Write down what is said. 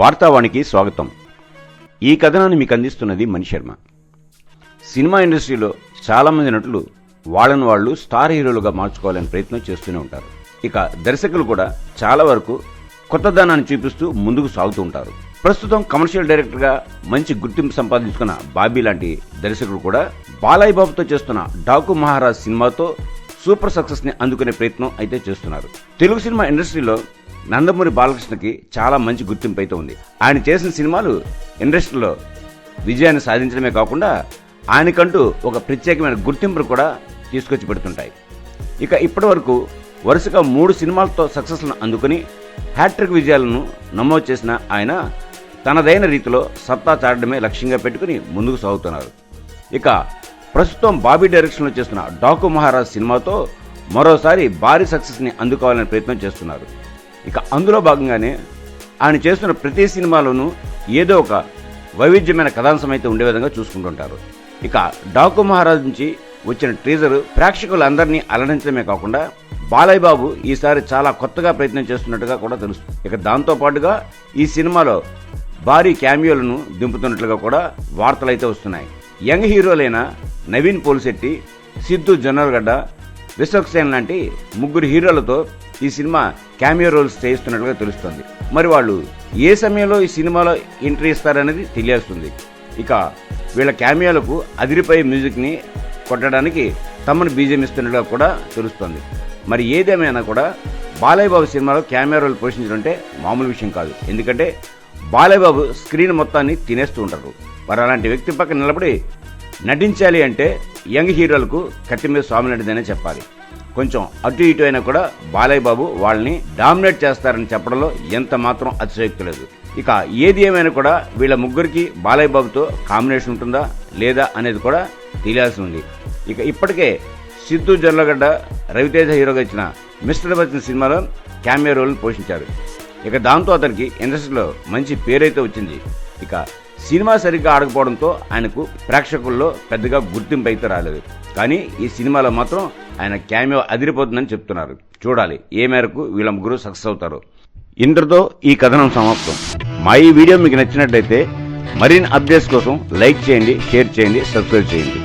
వార్తావాణికి స్వాగతం. ఈ కథనాన్ని మీకు అందిస్తున్నది మణిశర్మ సినిమా ఇండస్ట్రీలో చాలామంది నటులు వాళ్ళని వాళ్ళు స్టార్ హీరోలుగా మార్చుకోవాలని ప్రయత్నం చేస్తూనే ఉంటారు. ఇక దర్శకులు కూడా చాలా వరకు కొత్తదనాన్ని చూపిస్తూ ముందుకు సాగుతూ ఉంటారు. ప్రస్తుతం కమర్షియల్ డైరెక్టర్గా మంచి గుర్తింపు సంపాదించుకున్న బాబీ లాంటి దర్శకుడు కూడా బాలయ్య బాబుతో చేస్తున్న డాకు మహారాజ్ సినిమాతో సూపర్ సక్సెస్ని అందుకునే ప్రయత్నం అయితే చేస్తున్నారు. తెలుగు సినిమా ఇండస్ట్రీలో నందమూరి బాలకృష్ణకి చాలా మంచి గుర్తింపు అయితే ఉంది. ఆయన చేసిన సినిమాలు ఇండస్ట్రీలో విజయాన్ని సాధించడమే కాకుండా ఆయనకంటూ ఒక ప్రత్యేకమైన గుర్తింపును కూడా తీసుకొచ్చి పెడుతుంటాయి. ఇక ఇప్పటి వరకు వరుసగా మూడు సినిమాలతో సక్సెస్లను అందుకుని హ్యాట్రిక్ విజయాలను నమోదు చేసిన ఆయన తనదైన రీతిలో సత్తా చాటడమే లక్ష్యంగా పెట్టుకుని ముందుకు సాగుతున్నారు. ఇక ప్రస్తుతం బాబీ డైరెక్షన్లో చేస్తున్న డాకు మహారాజ్ సినిమాతో మరోసారి భారీ సక్సెస్ని అందుకోవాలనే ప్రయత్నం చేస్తున్నారు. ఇక అందులో భాగంగానే ఆయన చేస్తున్న ప్రతి సినిమాలోనూ ఏదో ఒక వైవిధ్యమైన కథాంశం అయితే ఉండే విధంగా చూసుకుంటుంటారు. ఇక డాకు మహారాజ్ నుంచి వచ్చిన ట్రీజర్ ప్రేక్షకులందరినీ అలరించడమే కాకుండా బాలయ్య బాబు ఈసారి చాలా కొత్తగా ప్రయత్నం చేస్తున్నట్టుగా కూడా తెలుస్తుంది. ఇక దాంతో పాటుగా ఈ సినిమాలో భారీ క్యామియోలను దింపుతున్నట్లుగా కూడా వార్తలైతే వస్తున్నాయి. యంగ్ హీరోలైన నవీన్ పోలిశెట్టి సిద్ధు జొన్నలగడ్డ విశ్వక్సేన్ లాంటి ముగ్గురు హీరోలతో ఈ సినిమా క్యామియో రోల్స్ చేయిస్తున్నట్లుగా తెలుస్తోంది. మరి వాళ్ళు ఏ సమయంలో ఈ సినిమాలో ఎంట్రీ ఇస్తారనేది తెలియాల్సింది. ఇక వీళ్ళ క్యామియోలకు అదిరిపై మ్యూజిక్ని కొట్టడానికి తమను బీజం ఇస్తున్నట్లుగా కూడా తెలుస్తుంది. మరి ఏదేమైనా కూడా బాలయ్య బాబు సినిమాలో కెమెరా రోల్ పోషించడం అంటే మామూలు విషయం కాదు. ఎందుకంటే బాలయ్య బాబు స్క్రీన్ మొత్తాన్ని తినేస్తూ ఉంటారు. మరి అలాంటి వ్యక్తి పక్కన నిలబడి నటించాలి అంటే యంగ్ హీరోలకు కత్తి మీద స్వామినటిదనే చెప్పాలి. కొంచెం అటు ఇటు అయినా కూడా బాలయ్య బాబు వాళ్ళని డామినేట్ చేస్తారని చెప్పడంలో ఎంత మాత్రం అతిశయోక్తి లేదు. ఇక ఏది ఏమైనా కూడా వీళ్ళ ముగ్గురికి బాలయ్య బాబుతో కాంబినేషన్ ఉంటుందా లేదా అనేది కూడా తెలియాల్సి ఉంది. ఇక ఇప్పటికే సిద్ధు జొర్లగడ్డ రవితేజ హీరోగా ఇచ్చిన మిస్టర్ బచ్చన్ సినిమాలో క్యామియో రోల్ని పోషించారు. ఇక దాంతో అతనికి ఇండస్ట్రీలో మంచి పేరైతే వచ్చింది. ఇక సినిమా సరిగ్గా ఆడకపోవడంతో ఆయనకు ప్రేక్షకుల్లో పెద్దగా గుర్తింపు అయితే రాలేదు. కానీ ఈ సినిమాలో మాత్రం ఆయన క్యామియో అదిరిపోతుందని చెప్తున్నారు. చూడాలి ఏ మేరకు వీళ్ళ ముగ్గురు సక్సెస్ అవుతారు. ఇంతటితో ఈ కథనం సమాప్తం. మా ఈ వీడియో మీకు నచ్చినట్లయితే మరిన్ని అప్డేట్స్ కోసం లైక్ చేయండి షేర్ చేయండి సబ్స్క్రైబ్ చేయండి.